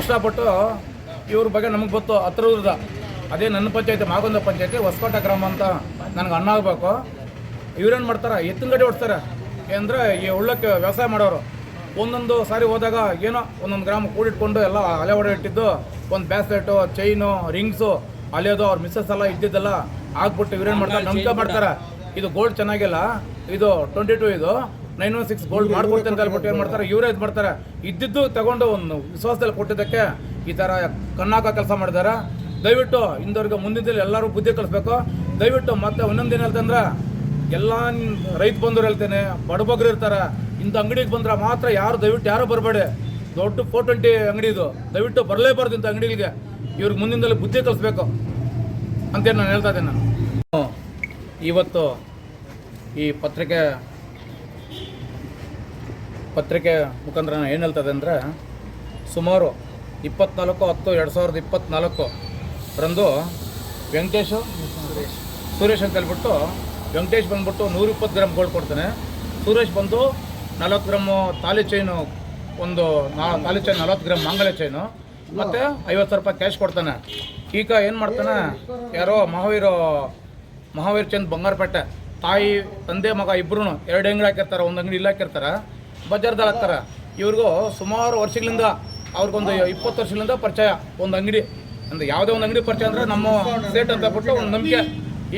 ಕಷ್ಟಪಟ್ಟು ಇವ್ರ ಬಗ್ಗೆ ನಮಗೆ ಗೊತ್ತು ಹತ್ರದ ಅದೇ ನನ್ನ ಪಂಚಾಯತಿ, ಮಾಗೊಂದ ಪಂಚಾಯತಿ, ಹೊಸಕೋಟ ಗ್ರಾಮ ಅಂತ ನನಗೆ ಅನ್ನ ಆಗಬೇಕು. ಇವ್ರೇನು ಮಾಡ್ತಾರೆ? ಎತ್ತಿನ ಗಡಿ ಓಡಿಸ್ತಾರೆ ಅಂದರೆ ಈ ಉಳ್ಳಕ್ಕೆ ವ್ಯವಸಾಯ ಮಾಡೋರು. ಒಂದೊಂದು ಸಾರಿ ಹೋದಾಗ ಏನೋ ಒಂದೊಂದು ಗ್ರಾಮ ಕೂಡಿಟ್ಕೊಂಡು ಎಲ್ಲ ಅಲೆ ಹೊಡೆ ಇಟ್ಟಿದ್ದು, ಒಂದು ಬ್ಯಾಸ್ಲೆಟು ಚೈನು ರಿಂಗ್ಸು ಅಲೆಯೋದು ಅವ್ರ ಮಿಸ್ಸಸ್ ಎಲ್ಲ ಇದ್ದಿದ್ದೆಲ್ಲ ಆಗ್ಬಿಟ್ಟು ಇವ್ರೇನು ಮಾಡ್ತಾರೆ? ನಂಬಿಕೆ ಮಾಡ್ತಾರೆ. ಇದು ಗೋಲ್ಡ್ ಚೆನ್ನಾಗಿಲ್ಲ. ಇದು ಟ್ವೆಂಟಿ ಟು ಇದು. ನೈನ್ ಒನ್ ಸಿಕ್ಸ್ ಗೋಲ್ಡ್ ಮಾಡ್ಕೊಡ್ತೀನಿ ಅಂತ ಹೇಳ್ಬಿಟ್ಟು ಏನು ಮಾಡ್ತಾರೆ? ಇವರೇ ಇದು ಮಾಡ್ತಾರೆ. ಇದ್ದಿದ್ದು ತಗೊಂಡು ಒಂದು ವಿಶ್ವಾಸದಲ್ಲಿ ಕೊಟ್ಟಿದ್ದಕ್ಕೆ ಈ ಥರ ಕಣ್ಣಾಕ ಕೆಲಸ ಮಾಡಿದ್ದಾರೆ. ದಯವಿಟ್ಟು ಇಂದವ್ರಿಗೆ ಮುಂದಿನ ದಿನ ಎಲ್ಲರೂ ಬುದ್ಧಿ ಕಲಿಸ್ಬೇಕು. ದಯವಿಟ್ಟು ಮತ್ತೆ ಒಂದೊಂದು ದಿನ ಹೇಳ್ತಂದ್ರೆ ಎಲ್ಲ ರೈತ ಬಂದವ್ರು ಹೇಳ್ತೇನೆ ಬಡಬಗ್ರು ಇರ್ತಾರೆ ಇಂಥ ಅಂಗಡಿಗೆ ಬಂದ್ರೆ ಮಾತ್ರ ಯಾರು ದಯವಿಟ್ಟು ಯಾರು ಬರಬೇಡಿ. ದೊಡ್ಡ ಫೋರ್ ಟ್ವೆಂಟಿ ಅಂಗಡಿ ಇದು. ದಯವಿಟ್ಟು ಬರಲೇಬಾರ್ದು ಇಂಥ ಅಂಗಡಿಗಳಿಗೆ. ಇವ್ರಿಗೆ ಮುಂದಿನದಲ್ಲಿ ಬುದ್ಧಿ ಕಲಿಸ್ಬೇಕು. ಅಂತೇಳಿ ನಾನು ಹೇಳ್ತಾ ಇದ್ದೇನೆ. ನಾನು ಇವತ್ತು ಈ ಪತ್ರಿಕೆ ಪತ್ರಿಕೆ ಮುಖಾಂತರ ಏನು ಹೇಳ್ತದೆ ಅಂದರೆ ಸುಮಾರು ಇಪ್ಪತ್ನಾಲ್ಕು ಹತ್ತು ಎರಡು ಸಾವಿರದ ಇಪ್ಪತ್ತ್ನಾಲ್ಕು ರಂದು ವೆಂಕಟೇಶು ಸುರೇಶ್ ಅಂತ ಹೇಳ್ಬಿಟ್ಟು ವೆಂಕಟೇಶ್ ಬಂದ್ಬಿಟ್ಟು ನೂರಿಪ್ಪತ್ತು ಗ್ರಾಮ್ ಗೋಲ್ಡ್ ಕೊಡ್ತಾನೆ. ಸುರೇಶ್ ಬಂದು ನಲ್ವತ್ತು ಗ್ರಾಮು ತಾಲಿ ಚೈನು ಒಂದು ನಾ ತಾಲಿ ಚೈನ್ ನಲ್ವತ್ತು ಗ್ರಾಮ್ ಮಾಂಗಲ್ಯ ಚೈನು ಮತ್ತು ಐವತ್ತು ಸಾವಿರ ರೂಪಾಯಿ ಕ್ಯಾಶ್ ಕೊಡ್ತಾನೆ. ಈಗ ಏನು ಮಾಡ್ತಾನೆ? ಯಾರೋ ಮಹಾವೀರ, ಮಹಾವೀರ್ ಚಂದ್ ಬಂಗಾರಪೇಟೆ ತಾಯಿ, ತಂದೆ, ಮಗ ಇಬ್ಬರೂ ಎರಡು ಅಂಗಡಿ ಹಾಕಿರ್ತಾರೆ, ಒಂದು ಅಂಗಡಿ ಇಲ್ಲ ಹಾಕಿರ್ತಾರೆ. ಬಜಾರ್ದಲ್ಲಿ ಹಾಕ್ತಾರೆ. ಇವ್ರಿಗೂ ಸುಮಾರು ವರ್ಷಗಳಿಂದ ಅವ್ರಿಗೊಂದು ಇಪ್ಪತ್ತು ವರ್ಷಗಳಿಂದ ಪರಿಚಯ, ಒಂದು ಅಂಗಡಿ. ಅಂದ್ರೆ ಯಾವುದೇ ಒಂದು ಅಂಗಡಿ ಪರಿಚಯ ಅಂದರೆ ನಮ್ಮ ಸೇಟ್ ಅಂತ ಬಿಟ್ಟು ಒಂದು ನಂಬಿಕೆ.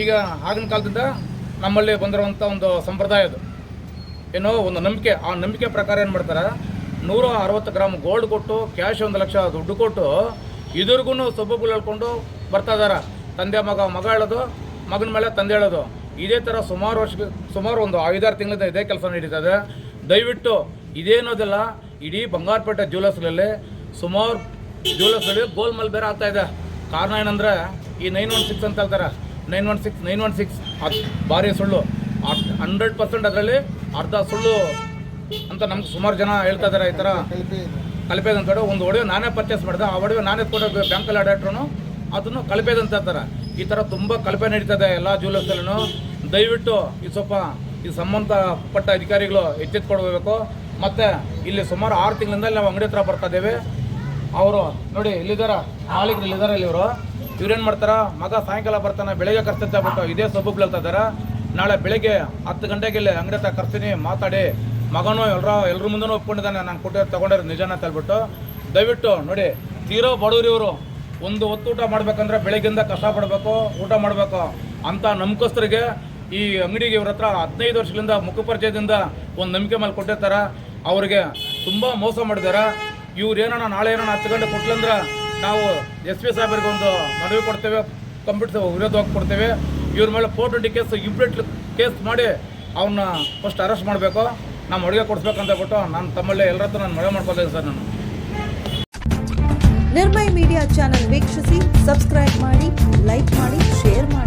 ಈಗ ಆಗಿನ ಕಾಲದಿಂದ ನಮ್ಮಲ್ಲಿ ಬಂದಿರುವಂಥ ಒಂದು ಸಂಪ್ರದಾಯ ಅದು. ಏನೋ ಒಂದು ನಂಬಿಕೆ. ಆ ನಂಬಿಕೆ ಪ್ರಕಾರ ಏನು ಮಾಡ್ತಾರೆ? ನೂರ ಅರವತ್ತು ಗ್ರಾಮ್ ಗೋಲ್ಡ್ ಕೊಟ್ಟು ಕ್ಯಾಶ್ ಒಂದು ಲಕ್ಷ ದುಡ್ಡು ಕೊಟ್ಟು ಇದ್ರಿಗೂ ಸೊಬ್ಬಗಳು ಹೇಳ್ಕೊಂಡು ಬರ್ತಾ ಇದ್ದಾರೆ ತಂದೆ ಮಗ ಮಗ ಹೇಳೋದು, ಮಗನ ಮೇಲೆ ತಂದೆ ಹೇಳೋದು. ಇದೇ ಥರ ಸುಮಾರು ವರ್ಷ, ಸುಮಾರು ಒಂದು ಐದಾರು ತಿಂಗಳಿಂದ ಇದೇ ಕೆಲಸ ನಡೀತದೆ ದಯವಿಟ್ಟು ಇದೇನೋದಿಲ್ಲ ಇಡೀ ಬಂಗಾರಪೇಟೆ ಜ್ಯುವೆಲರ್ಸ್ಗಳಲ್ಲಿ ಸುಮಾರು ಜ್ಯುವೆಲರ್ಸ್ಗಳಲ್ಲಿ ಗೋಲ್ ಮಲ್ ಬೇರೆ ಆಗ್ತಾ ಇದೆ. ಕಾರಣ ಏನಂದ್ರೆ ಈ ನೈನ್ ಒನ್ ಸಿಕ್ಸ್ ಅಂತ ಹೇಳ್ತಾರೆ. Nine one six, nine one six ಅದು ಭಾರಿ ಸುಳ್ಳು. ಹಂಡ್ರೆಡ್ ಪರ್ಸೆಂಟ್ ಅದರಲ್ಲಿ ಅರ್ಧ ಸುಳ್ಳು ಅಂತ ನಮ್ಗೆ ಸುಮಾರು ಜನ ಹೇಳ್ತಾ ಇದ್ದಾರೆ ಈ ಥರ. ಕಲಿಪೇದ್ ಅಂತ ಹೇಳಿ ಒಂದು ಒಡವೆ ನಾನೇ ಪರ್ಚೇಸ್ ಮಾಡಿದೆ. ಆ ಒಡವೆ ನಾನೇ ಎತ್ಕೊಂಡು ಬ್ಯಾಂಕಲ್ಲಿ ಅಡಾಟ್ರು ಅದನ್ನು ಕಲಿಪೇದ್ ಅಂತ ಹೇಳ್ತಾರೆ. ಈ ಥರ ತುಂಬ ಕಲಿಪೆ ನಡೀತದೆ ಎಲ್ಲ ಜ್ಯುವೆಲರ್ಸಲ್ಲೂ ದಯವಿಟ್ಟು ಈ ಸ್ವಲ್ಪ ಈ ಸಂಬಂಧಪಟ್ಟ ಅಧಿಕಾರಿಗಳು ಎಚ್ಚೆತ್ತುಕೊಡ್ಬೇಕು ಮತ್ತು ಇಲ್ಲಿ ಸುಮಾರು ಆರು ತಿಂಗಳಿಂದ ನಾವು ಅಂಗಡಿ ಹತ್ರ ಬರ್ತಾ ಇದ್ದೇವೆ. ಅವರು ನೋಡಿ ಇಲ್ಲಿದ್ದಾರ ಮಾಲೀಕರು ಇಲ್ಲಿದ್ದಾರೆ ಇಲ್ಲಿ ಇವರು? ಇವ್ರೇನು ಮಾಡ್ತಾರ? ಮಗ ಸಾಯಂಕಾಲ ಬರ್ತಾನೆ, ಬೆಳಗ್ಗೆ ಕರ್ಸ್ತಂತ ಬಿಟ್ಟು ಇದೇ ಸೊಬ್ಬು ಬೀಳ್ತಾ ಇದ್ದಾರೆ? ನಾಳೆ ಬೆಳಗ್ಗೆ ಹತ್ತು ಗಂಟೆಗೆ ಇಲ್ಲಿ ಅಂಗಡಿ ಹತ್ರ ಕರ್ತೀನಿ ಮಾತಾಡಿ. ಮಗನೂ ಎಲ್ಲರ ಎಲ್ಲರ ಮುಂದೆನೂ ಒಪ್ಕೊಂಡಿದ್ದಾನೆ, ನಾನು ಕೊಟ್ಟಿರೋ ತೊಗೊಂಡಿರೋ ನಿಜಾನ ಹೇಳ್ಬಿಟ್ಟು. ದಯವಿಟ್ಟು ನೋಡಿ, ತೀರೋ ಬಡವ್ರು ಇವರು. ಒಂದು ಹೊತ್ತು ಊಟ ಮಾಡ್ಬೇಕಂದ್ರೆ ಬೆಳಗಿಂದ ಕಷ್ಟಪಡಬೇಕು ಊಟ ಮಾಡಬೇಕು ಅಂತ ನಂಬಿಕಸ್ತರಿಗೆ ಈ ಅಂಗಡಿಗೆ ಇವ್ರ ಹತ್ರ ಹದಿನೈದು ವರ್ಷಗಳಿಂದ ಮುಖಪರಿಚಯದಿಂದ ಒಂದು ನಂಬಿಕೆ ಮೇಲೆ ಕೊಟ್ಟಿರ್ತಾರೆ. ಅವ್ರಿಗೆ ತುಂಬ ಮೋಸ ಮಾಡಿದಾರೆ. ಇವ್ರು ಏನೋ ನಾಳೆ ಏನೋ ಹತ್ತು ಗಂಟೆ ಕೊಟ್ಲಂದ್ರೆ ನಾವು ಎಸ್ ಪಿ ಸಾಹೇಬರಿಗೆ ಒಂದು ಮನವಿ ಕೊಡ್ತೇವೆ ಕಂಪ್ಯೂಟರ್ ವಿರೋಧವಾಗಿ ಕೊಡ್ತೇವೆ. ಇವ್ರ ಮೇಲೆ ಫೋರ್ ಟ್ವೆಂಟಿ ಕೇಸ್ ಇಬ್ರಿಟ್ ಕೇಸ್ ಮಾಡಿ ಅವನ್ನ ಫಸ್ಟ್ ಅರೆಸ್ಟ್ ಮಾಡಬೇಕು. ನಮ್ಮ ಅಡುಗೆ ಕೊಡಿಸ್ಬೇಕಂತ ಬಿಟ್ಟು ನಾನು ತಮ್ಮಲ್ಲೇ ಎಲ್ಲರ ಹತ್ರ ನಾನು ಮನವಿ ಮಾಡ್ಕೊಳ್ತೇನೆ ಸರ್ ನಾನು. ನಿರ್ಮಯ ಮೀಡಿಯಾ ಚಾನೆಲ್ ವೀಕ್ಷಿಸಿ ಸಬ್ಸ್ಕ್ರೈಬ್ ಮಾಡಿ ಲೈಕ್ ಮಾಡಿ ಶೇರ್ ಮಾಡಿ.